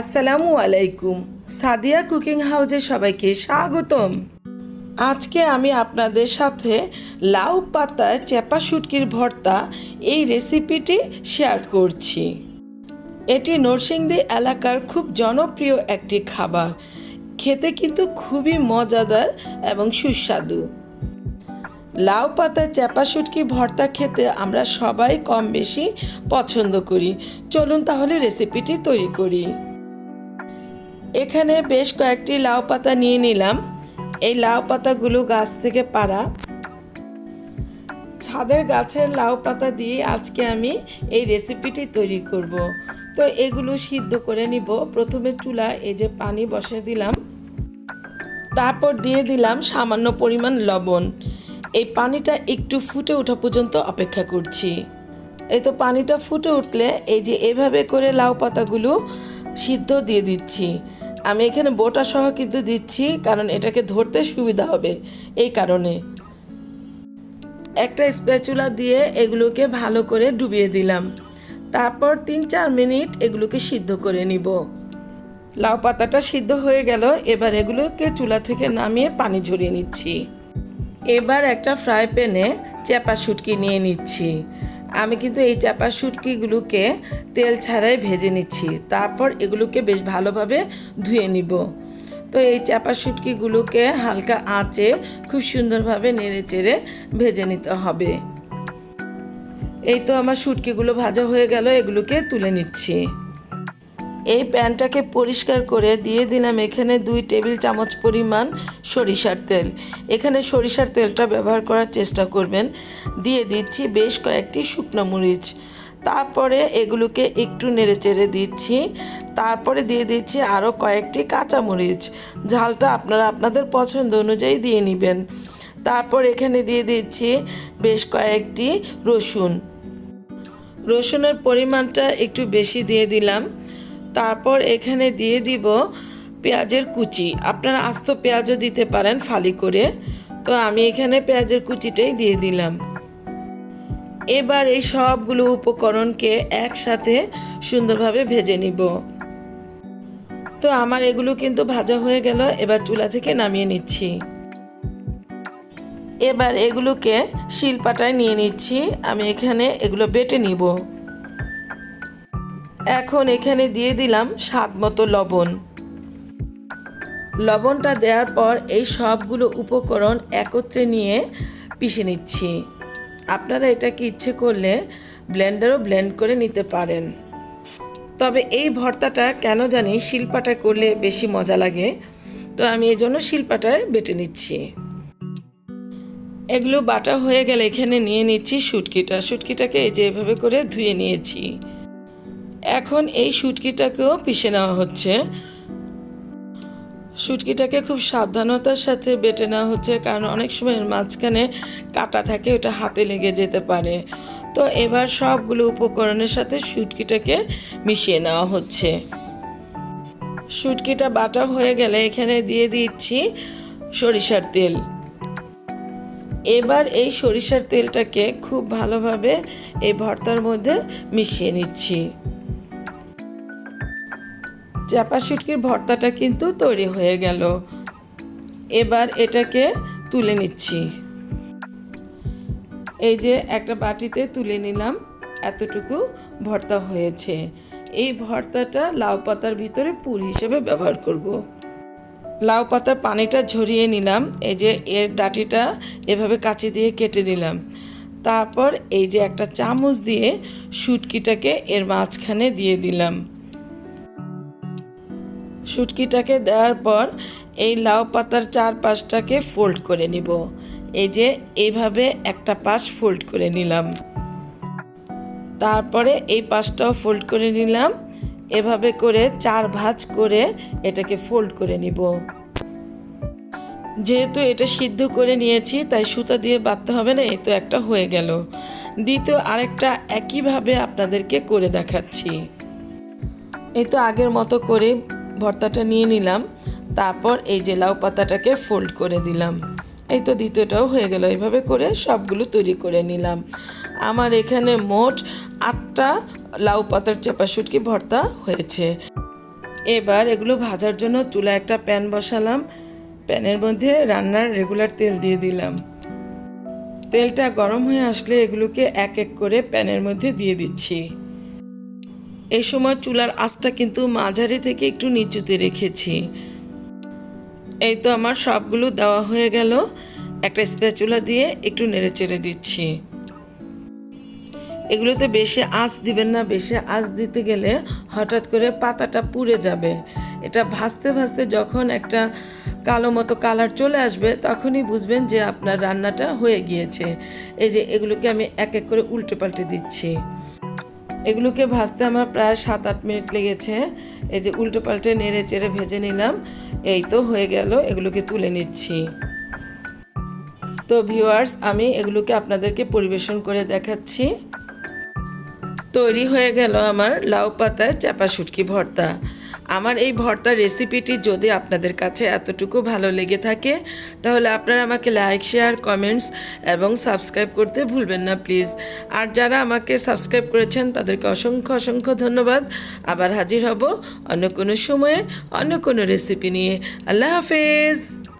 আসসালামু আলাইকুম। সাদিয়া কুকিং হাউজে সবাইকে স্বাগতম। আজকে আমি আপনাদের সাথে লাউ পাতায় চেপা শুটকির ভর্তা এই রেসিপিটি শেয়ার করছি। এটি নরসিংদী এলাকার খুব জনপ্রিয় একটি খাবার। খেতে কিন্তু খুবই মজাদার এবং সুস্বাদু। লাউ পাতায় চেপা শুটকি ভর্তা খেতে আমরা সবাই কম বেশি পছন্দ করি। চলুন তাহলে রেসিপিটি তৈরি করি। এখানে বেশ কয়েকটি লাউ পাতা নিয়ে নিলাম। এই লাউ পাতাগুলো গাছ থেকে পাড়া। ছাদের গাছের লাউ পাতা দিয়ে আজকে আমি এই রেসিপিটি তৈরি করব। তো এগুলো সিদ্ধ করে নিব। প্রথমে চুলা এই যে পানি বসে দিলাম। তারপর দিয়ে দিলাম সামান্য পরিমাণ লবণ। এই পানিটা একটু ফুটে ওঠা পর্যন্ত অপেক্ষা করছি। এই তো পানিটা ফুটে উঠলে এই যে এভাবে করে লাউ পাতাগুলো সিদ্ধ দিয়ে দিচ্ছি। আমি এখানে বোটা সহ কিন্তু দিচ্ছি, কারণ এটাকে ধরতে সুবিধা হবে এই কারণে। একটা স্প্যাচুলা দিয়ে এগুলোকে ভালো করে ডুবিয়ে দিলাম। তারপর তিন চার মিনিট এগুলোকে সিদ্ধ করে নিব। লাউ পাতাটা সিদ্ধ হয়ে গেল, এবার এগুলোকে চুলা থেকে নামিয়ে পানি ঝরিয়ে নিচ্ছি। এবার একটা ফ্রাই প্যানে চেপা শুটকি নিয়ে নিচ্ছি। আমি কিন্তু এই চাপা শুটকিগুলোকে তেল ছাড়াই ভেজে নিচ্ছি। তারপর এগুলোকে বেশ ভালোভাবে ধুয়ে নিব। তো এই চাপা শুটকিগুলোকে হালকা আঁচে খুব সুন্দরভাবে নেড়ে চেড়ে ভেজে নিতে হবে। এই তো আমার শুটকিগুলো ভাজা হয়ে গেল, এগুলোকে তুলে নিচ্ছি। এই প্যানটাকে পরিষ্কার করে দিয়ে দিলাম এখানে দুই টেবিল চামচ পরিমাণ সরিষার তেল। এখানে সরিষার তেলটা ব্যবহার করার চেষ্টা করবেন। দিয়ে দিচ্ছি বেশ কয়েকটি শুকনো মরিচ। তারপরে এগুলোকে একটু নেড়ে চেড়ে দিচ্ছি। তারপরে দিয়ে দিচ্ছি আরও কয়েকটি কাঁচা মরিচ। ঝালটা আপনারা আপনাদের পছন্দ অনুযায়ী দিয়ে নেবেন। তারপর এখানে দিয়ে দিচ্ছি বেশ কয়েকটি রসুন। রসুনের পরিমাণটা একটু বেশি দিয়ে দিলাম। তারপর এখানে দিয়ে দিব পেঁয়াজের কুচি। আপনারা আস্ত পেঁয়াজও দিতে পারেন ফালি করে। তো আমি এখানে পেঁয়াজের কুচিটাই দিয়ে দিলাম। এবার এই সবগুলো উপকরণকে একসাথে সুন্দরভাবে ভেজে নিব। তো আমার এগুলো কিন্তু ভাজা হয়ে গেল, এবার চুলা থেকে নামিয়ে নিচ্ছি। এবার এগুলোকে শিলপাটায় নিয়ে নিচ্ছি। আমি এখানে এগুলো বেটে নিব। এখন এখানে দিয়ে দিলাম স্বাদ মতো লবণ। লবণটা দেওয়ার পর এই সবগুলো উপকরণ একত্রে নিয়ে পিষে নিচ্ছি। আপনারা এটাকে ইচ্ছে করলে ব্লেন্ডারও ব্লেন্ড করে নিতে পারেন। তবে এই ভর্তাটা কেন জানি শিলপাটায় করলে বেশি মজা লাগে, তো আমি এই জন্য শিলপাটায় বেটে নিচ্ছি। এগুলো বাটা হয়ে গেলে এখানে নিয়ে নিচ্ছি শুটকিটা। শুটকিটাকে এই যে এভাবে করে ধুয়ে নিয়েছি। এখন এই শুটকিটাকেও পিষে নেওয়া হচ্ছে। শুটকিটাকে খুব সাবধানতার সাথে বেটে নেওয়া হচ্ছে, কারণ অনেক সময় মাঝখানে কাটা থাকে, ওটা হাতে লেগে যেতে পারে। তো এবার সবগুলো উপকরণের সাথে শুটকিটাকে মিশিয়ে নেওয়া হচ্ছে। শুটকিটা বাটা হয়ে গেলে এখানে দিয়ে দিচ্ছি সরিষার তেল। এবার এই সরিষার তেলটাকে খুব ভালোভাবে এই ভর্তার মধ্যে মিশিয়ে নিচ্ছি। চাপা শুটকির ভর্তাটা কিন্তু তৈরি হয়ে গেল। এবার এটাকে তুলে নিচ্ছি। এই যে একটা বাটিতে তুলে নিলাম, এতটুকু ভর্তা হয়েছে। এই ভর্তাটা লাউ পাতার ভিতরে পুর হিসেবে ব্যবহার করব। লাউ পাতার পানিটা ঝরিয়ে নিলাম, এই যে এর ডাটিটা এভাবে কাঁচি দিয়ে কেটে নিলাম। তারপর এই যে একটা চামচ দিয়ে শুটকিটাকে এর মাঝখানে দিয়ে দিলাম। শুটকিটাকে দেওয়ার পর এই লাউ পাতার চার পাশটাকে ফোল্ড করে নিব। এই যে, এইভাবে একটা পাশ ফোল্ড করে নিলাম। তারপরে এই পাশটাও ফোল্ড করে নিলাম। এভাবে করে চার ভাঁজ করে এটাকে ফোল্ড করে নিব। যেহেতু এটা সিদ্ধ করে নিয়েছি, তাই সুতা দিয়ে বাঁধতে হবে না এই তো একটা হয়ে গেল। দ্বিতীয় আরেকটা একইভাবে আপনাদেরকে করে দেখাচ্ছি। এই তো আগের মতো করে ভর্তাটা নিয়ে নিলাম, তারপর এই যে লাউ পাতাটাকে ফোল্ড করে দিলাম। এই তো দ্বিতীয়টাও হয়ে গেল, এইভাবে করে সবগুলো তৈরি করে নিলাম। আমার এখানে মোট আটটা লাউ পাতার চাপা শুটকি ভর্তা হয়েছে। এবার এগুলো ভাজার জন্য চুলা একটা প্যান বসালাম। প্যানের মধ্যে রান্নার রেগুলার তেল দিয়ে দিলাম। তেলটা গরম হয়ে আসলে এগুলোকে এক এক করে প্যানের মধ্যে দিয়ে দিচ্ছি। এই সময় চুলার আঁচটা কিন্তু মাঝারি থেকে একটু নিচুতে রেখেছি। এই তো আমার সবগুলো দেওয়া হয়ে গেল। একটা স্প্যাচুলা দিয়ে একটু নেড়ে চেড়ে দিচ্ছি। এগুলোতে বেশি আঁচ দিবেন না, বেশি আঁচ দিতে গেলে হঠাৎ করে পাতাটা পুড়ে যাবে। এটা ভাজতে ভাজতে যখন একটা কালো মতো কালার চলে আসবে, তখনই বুঝবেন যে আপনার রান্নাটা হয়ে গিয়েছে। এই যে এগুলোকে আমি এক এক করে উল্টে পাল্টে দিচ্ছি। এগুলোকে ভাজতে আমার প্রায় সাত আট মিনিট লেগেছে। এই যে উল্টো পাল্টে নেড়ে চেড়ে ভেজে নিলাম। এই তো হয়ে গেল, এগুলোকে তুলে নিচ্ছি। তো ভিউয়ার্স আমি এগুলোকে আপনাদেরকে পরিবেশন করে দেখাচ্ছি। তৈরি হয়ে গেল আমার লাউ পাতায় চাপা শুটকি ভর্তা। আমার এই ভর্তার রেসিপিটি যদি আপনাদের কাছে এতটুকু ভালো লেগে থাকে, তাহলে আপনারা আমাকে লাইক শেয়ার কমেন্টস এবং সাবস্ক্রাইব করতে ভুলবেন না প্লিজ আর যারা আমাকে সাবস্ক্রাইব করেছেন, তাদেরকে অসংখ্য অসংখ্য ধন্যবাদ। আবার হাজির হব অন্য কোনো সময়ে, অন্য কোনো রেসিপি নিয়ে। আল্লাহ হাফেজ!